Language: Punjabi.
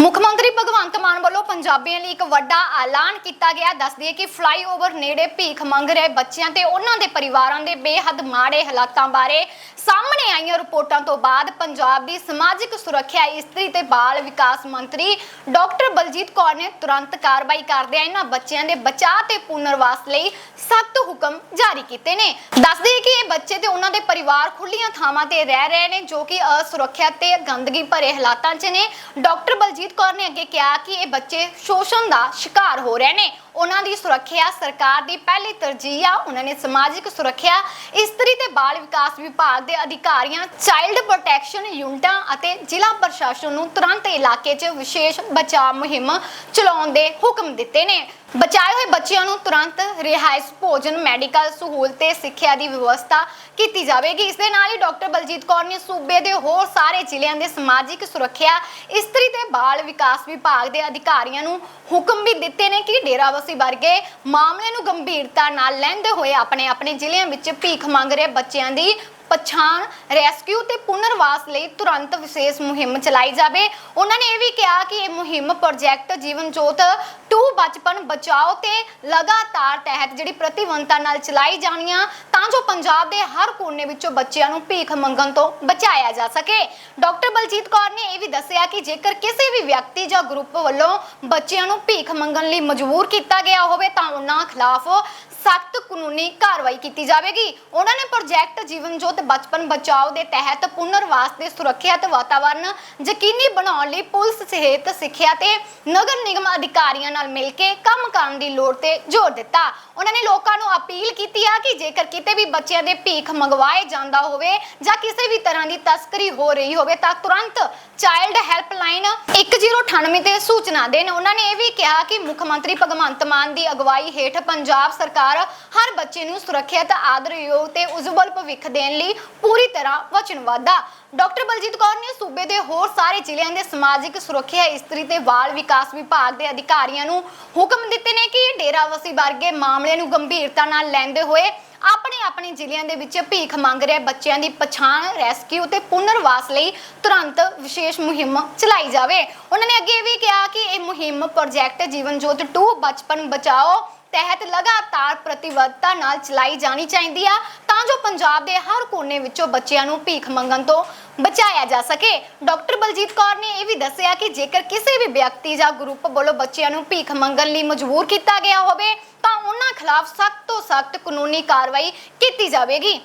ਮੁੱਖ ਮੰਤਰੀ ਭਗਵੰਤ ਮਾਨ ਵੱਲੋਂ ਪੰਜਾਬੀਆਂ ਲਈ ਇੱਕ ਵੱਡਾ ਐਲਾਨ ਕੀਤਾ ਗਿਆ। ਦੱਸਦੀ ਹੈ ਕਿ ਫਲਾਈਓਵਰ ਨੇੜੇ ਭੀਖ ਮੰਗ ਰਹੇ ਬੱਚਿਆਂ ਤੇ ਉਹਨਾਂ ਦੇ ਪਰਿਵਾਰਾਂ ਦੇ ਬੇਹੱਦ ਮਾੜੇ ਹਾਲਾਤਾਂ ਬਾਰੇ ਸਾਹਮਣੇ ਆਈਆਂ ਰਿਪੋਰਟਾਂ ਤੋਂ ਬਾਅਦ ਪੰਜਾਬ ਦੀ ਸਮਾਜਿਕ ਸੁਰੱਖਿਆ, ਇਸਤਰੀ ਤੇ ਬਾਲ ਵਿਕਾਸ ਮੰਤਰੀ ਡਾਕਟਰ ਬਲਜੀਤ ਕੌਰ ਨੇ ਤੁਰੰਤ ਕਾਰਵਾਈ ਕਰਦਿਆਂ ਇਹਨਾਂ ਬੱਚਿਆਂ ਦੇ ਬਚਾਅ ਤੇ ਪੁਨਰਵਾਸ ਲਈ ਸਖਤ ਹੁਕਮ ਜਾਰੀ ਕੀਤੇ ਨੇ। ਦੱਸ ਕਿ ਇਹ ਬੱਚੇ ਤੇ ਉਹਨਾਂ ਦੇ ਪਰਿਵਾਰ ਖੁੱਲੀਆਂ ਥਾਵਾਂ ਤੇ ਰਹਿ ਰਹੇ ਨੇ, ਜੋ ਕਿ ਅਸੁਰੱਖਿਆ ਤੇ ਗੰਦਗੀ ਭਰੇ ਹਾਲਾਤਾਂ 'ਚ ਨੇ। ਡਾਕਟਰ ਬਲਜੀਤ ਕੌਰ ਨੇ ਅੱਗੇ ਕਿਹਾ ਕਿ ਇਹ ਬੱਚੇ ਸ਼ੋਸ਼ਣ ਦਾ ਸ਼ਿਕਾਰ ਹੋ ਰਹੇ ਨੇ। ਉਹਨਾਂ ਦੀ ਸੁਰੱਖਿਆ ਸਰਕਾਰ ਦੀ ਪਹਿਲੀ ਤਰਜੀਹ ਆ। ਉਹਨਾਂ ਨੇ ਸਮਾਜਿਕ ਸੁਰੱਖਿਆ, ਇਸਤਰੀ ਤੇ ਬਾਲ ਵਿਕਾਸ ਵਿਭਾਗ ਦੇ ਅਧਿਕਾਰੀਆਂ, ਚਾਈਲਡ ਪ੍ਰੋਟੈਕਸ਼ਨ ਯੂਨਿਟਾਂ ਅਤੇ ਜ਼ਿਲ੍ਹਾ ਪ੍ਰਸ਼ਾਸਨ ਨੂੰ ਤੁਰੰਤ ਇਲਾਕੇ 'ਚ ਵਿਸ਼ੇਸ਼ ਬਚਾਅ ਮੁਹਿੰਮ ਚਲਾਉਣ ਦੇ ਹੁਕਮ ਦਿੱਤੇ ਨੇ। ਬਚਾਏ ਹੋਏ ਬੱਚਿਆਂ ਨੂੰ ਤੁਰੰਤ ਰਿਹਾਇਸ਼ ਭੋਜਨ ਮੈਡੀਕਲ ਸਹੂਲਤ ਤੇ ਸਿੱਖਿਆ ਦੀ ਵਿਵਸਥਾ ਕੀਤੀ ਜਾਵੇਗੀ। ਇਸ ਦੇ ਨਾਲ ਹੀ ਡਾਕਟਰ ਬਲਜੀਤ ਕੌਰ ਨੇ ਸੂਬੇ ਦੇ ਹੋਰ ਸਾਰੇ ਜ਼ਿਲ੍ਹਿਆਂ ਦੇ ਸਮਾਜਿਕ ਸੁਰੱਖਿਆ, ਇਸਤਰੀ ਤੇ ਬਾਲ ਵਿਕਾਸ ਵਿਭਾਗ ਦੇ ਅਧਿਕਾਰੀਆਂ ਨੂੰ ਹੁਕਮ ਵੀ ਦਿੱਤੇ ਨੇ ਕਿ ਡੇਰਾਬੱਸੀ ਵਰਗੇ ਮਾਮਲੇ ਨੂੰ ਗੰਭੀਰਤਾ ਨਾਲ ਲੈਂਦੇ ਹੋਏ ਆਪਣੇ ਆਪਣੇ ਜ਼ਿਲ੍ਹਿਆਂ ਵਿੱਚ ਭੀਖ ਮੰਗ ਰਹੇ ਬੱਚਿਆਂ ਦੀ ਪਛਾਣ ਰੈਸਕਿਊ ਤੇ ਪੁਨਰਵਾਸ ਲਈ ਤੁਰੰਤ ਵਿਸ਼ੇਸ਼ ਮੁਹਿੰਮ ਚਲਾਈ ਜਾਵੇ। ਉਹਨਾਂ ਨੇ ਇਹ ਵੀ ਕਿਹਾ ਕਿ ਇਹ ਮੁਹਿੰਮ ਪ੍ਰੋਜੈਕਟ ਜੀਵਨ ਜੋਤ 2 ਬਚਪਨ ਬਚਾਓ ਤੇ ਲਗਾਤਾਰ ਤਹਿਤ ਜਿਹੜੀ ਪ੍ਰਤੀਬੰਧਤਾ ਨਾਲ ਚਲਾਈ ਜਾਣੀਆਂ, ਤਾਂ ਜੋ ਪੰਜਾਬ ਦੇ ਹਰ ਕੋਨੇ ਵਿੱਚੋਂ ਬੱਚਿਆਂ ਨੂੰ ਭੀਖ ਮੰਗਣ ਤੋਂ ਬਚਾਇਆ ਜਾ ਸਕੇ। ਡਾਕਟਰ ਬਲਜੀਤ ਕੌਰ ਨੇ ਇਹ ਵੀ ਦੱਸਿਆ ਕਿ ਜੇਕਰ ਕਿਸੇ ਵੀ ਵਿਅਕਤੀ ਜਾਂ ਗਰੁੱਪ ਵੱਲੋਂ ਬੱਚਿਆਂ ਨੂੰ ਭੀਖ ਮੰਗਣ ਲਈ ਮਜਬੂਰ ਕੀਤਾ ਗਿਆ ਹੋਵੇ, ਤਾਂ ਉਹਨਾਂ ਖਿਲਾਫ ਸਖਤ ਕਾਨੂੰਨੀ ਕਾਰਵਾਈ ਕੀਤੀ ਜਾਵੇਗੀ। ਉਹਨਾਂ ਨੇ ਪ੍ਰੋਜੈਕਟ ਜੀਵਨ ਜੋਤ ਬਚਪਨ ਬਚਾਓ ਦੇ ਤਹਿਤ ਪੁਨਰਵਾਸ ਦੇ ਸੁਰੱਖਿਅਤ ਵਾਤਾਵਰਣ ਯਕੀਨੀ ਬਣਾਉਣ ਲਈ ਪੁਲਿਸ, ਸਿਹਤ, ਸਿੱਖਿਆ ਤੇ ਨਗਰ ਨਿਗਮ ਅਧਿਕਾਰੀਆਂ ਨਾਲ ਮਿਲ ਕੇ ਕੰਮ ਕਰਨ ਦੀ ਲੋੜ ਤੇ ਜ਼ੋਰ ਦਿੱਤਾ। ਉਹਨਾਂ ਨੇ ਲੋਕਾਂ ਨੂੰ ਅਪੀਲ ਕੀਤੀ ਆ ਕਿ ਜੇਕਰ ਕਿਤੇ ਵੀ ਬੱਚਿਆਂ ਦੇ ਭੀਖ ਮੰਗਵਾਏ ਜਾਂਦਾ ਹੋਵੇ ਜਾਂ ਕਿਸੇ ਵੀ ਤਰ੍ਹਾਂ ਦੀ ਤਸਕਰੀ ਹੋ ਰਹੀ ਹੋਵੇ ਤਾਂ ਤੁਰੰਤ ਚਾਈਲਡ ਹੈਲਪਲਾਈਨ 1098 ਤੇ ਸੂਚਨਾ ਦੇਣ। ਉਹਨਾਂ ਨੇ ਇਹ ਵੀ ਕਿਹਾ ਕਿ ਮੁੱਖ ਮੰਤਰੀ ਭਗਵੰਤ ਮਾਨ ਦੀ ਅਗਵਾਈ ਹੇਠ ਪੰਜਾਬ ਸਰਕਾਰ ਹਰ ਬੱਚੇ ਨੂੰ ਸੁਰੱਖਿਅਤ, ਆਦਰਯੋਗ ਤੇ ਉਜਵਲ ਭਵਿੱਖ ਦੇਣ ਲਈ ਪੂਰੀ ਤਰ੍ਹਾਂ ਵਚਨਬੱਧ ਆ। ਡਾਕਟਰ ਬਲਜੀਤ ਕੌਰ ਨੇ ਸੂਬੇ ਦੇ ਹੋਰ ਸਾਰੇ ਜ਼ਿਲ੍ਹਿਆਂ ਦੇ ਸਮਾਜਿਕ ਸੁਰੱਖਿਆ ਇਸਤਰੀ ਤੇ ਬਾਲ ਵਿਕਾਸ ਵਿਭਾਗ ਦੇ ਅਧਿਕਾਰੀਆਂ ਨੂੰ ਹੁਕਮ ਦਿੱਤੇ ਨੇ ਕਿ ਡੇਰਾਵਸੀ ਵਰਗੇ ਮਾਮਲੇ ਨੂੰ ਗੰਭੀਰਤਾ ਨਾਲ ਲੈਂਦੇ ਹੋਏ ਆਪਣੇ ਆਪਣੇ ਜ਼ਿਲ੍ਹਿਆਂ ਦੇ ਵਿੱਚ ਭੀਖ ਮੰਗ ਰਹੇ ਬੱਚਿਆਂ ਦੀ ਪਛਾਣ ਰੈਸਕਿਊ ਤੇ ਪੁਨਰਵਾਸ ਲਈ ਤੁਰੰਤ ਵਿਸ਼ੇਸ਼ ਮੁਹਿੰਮ ਚਲਾਈ ਜਾਵੇ। ਉਹਨਾਂ ਨੇ ਅੱਗੇ ਇਹ ਵੀ ਕਿਹਾ ਕਿ ਇਹ ਮੁਹਿੰਮ ਪ੍ਰੋਜੈਕਟ ਜੀਵਨ ਜੋਤ 2 ਬਚਪਨ ਬਚਾਓ, ਤਹਿਤ ਲਗਾਤਾਰ ਪ੍ਰਤੀਬੱਧਤਾ ਨਾਲ ਚਲਾਈ ਜਾਣੀ ਚਾਹੀਦੀ ਆ। ਤਾਂ ਜੋ ਪੰਜਾਬ ਦੇ ਹਰ ਕੋਨੇ ਵਿੱਚੋਂ ਬੱਚਿਆਂ ਨੂੰ ਭੀਖ ਮੰਗਣ ਤੋਂ ਬਚਾਇਆ ਜਾ ਸਕੇ ਡਾਕਟਰ ਬਲਜੀਤ ਕੌਰ ਨੇ ਇਹ ਵੀ ਦੱਸਿਆ ਕਿ ਜੇਕਰ ਕਿਸੇ ਵੀ ਵਿਅਕਤੀ ਜਾਂ ਗਰੁੱਪ ਵੱਲੋਂ ਬੱਚਿਆਂ ਨੂੰ ਭੀਖ ਮੰਗਣ ਲਈ ਮਜਬੂਰ ਕੀਤਾ ਗਿਆ ਹੋਵੇ ਤਾਂ ਉਹਨਾਂ ਖਿਲਾਫ ਸਖਤ ਤੋਂ ਸਖਤ ਕਾਨੂੰਨੀ ਕਾਰਵਾਈ ਕੀਤੀ ਜਾਵੇਗੀ